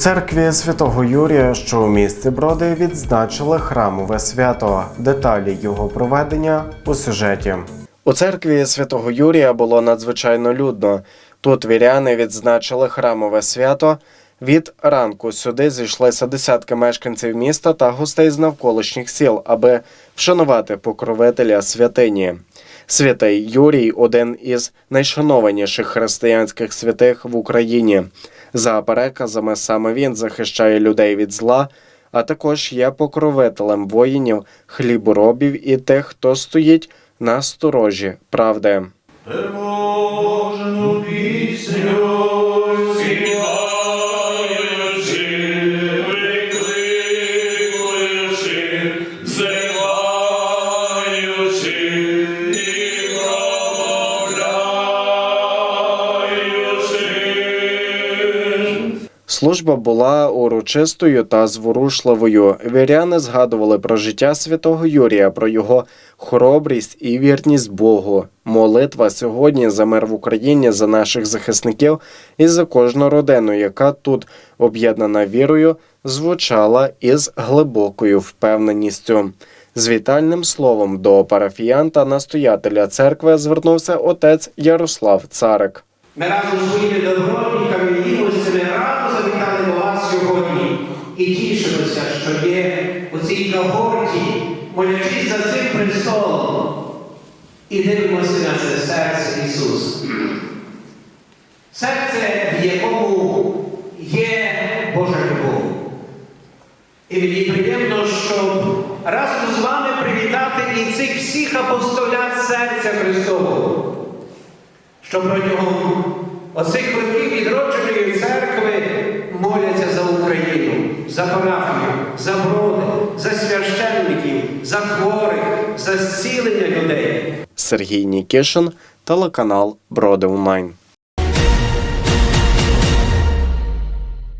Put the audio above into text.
церкві святого Юрія, що у місті Броди, відзначили храмове свято. Деталі його проведення у сюжеті. У церкві святого Юрія було надзвичайно людно. Тут віряни відзначили храмове свято. Від ранку сюди зійшлися десятки мешканців міста та гостей з навколишніх сіл, аби вшанувати покровителя святині. Святий Юрій один із найшанованіших християнських святих в Україні. За переказами, саме він захищає людей від зла, а також є покровителем воїнів, хліборобів і тих, хто стоїть на сторожі правди. Переможну пісню Служба була урочистою та зворушливою. Віряни згадували про життя святого Юрія, про його хоробрість і вірність Богу. Молитва сьогодні за мир в Україні, за наших захисників і за кожну родину, яка тут об'єднана вірою, звучала із глибокою впевненістю. З вітальним словом до парафіян та настоятеля церкви звернувся отець Ярослав Царик. Ми разом добровольниками і милостями радо завітали до вас сьогодні і що є у цій нагорді, молячись за цим престолом, і дивимося на це серце Ісуса. Серце, в якому є Божа любов. І мені приємно, щоб разом з вами привітати і цих всіх апостолят серця Христового що протягом оцих років відродженої церкви моляться за Україну, за парафію, за броди, за священників, за хворих, за зцілення людей. Сергій Нікішин, телеканал Броди Онлайн.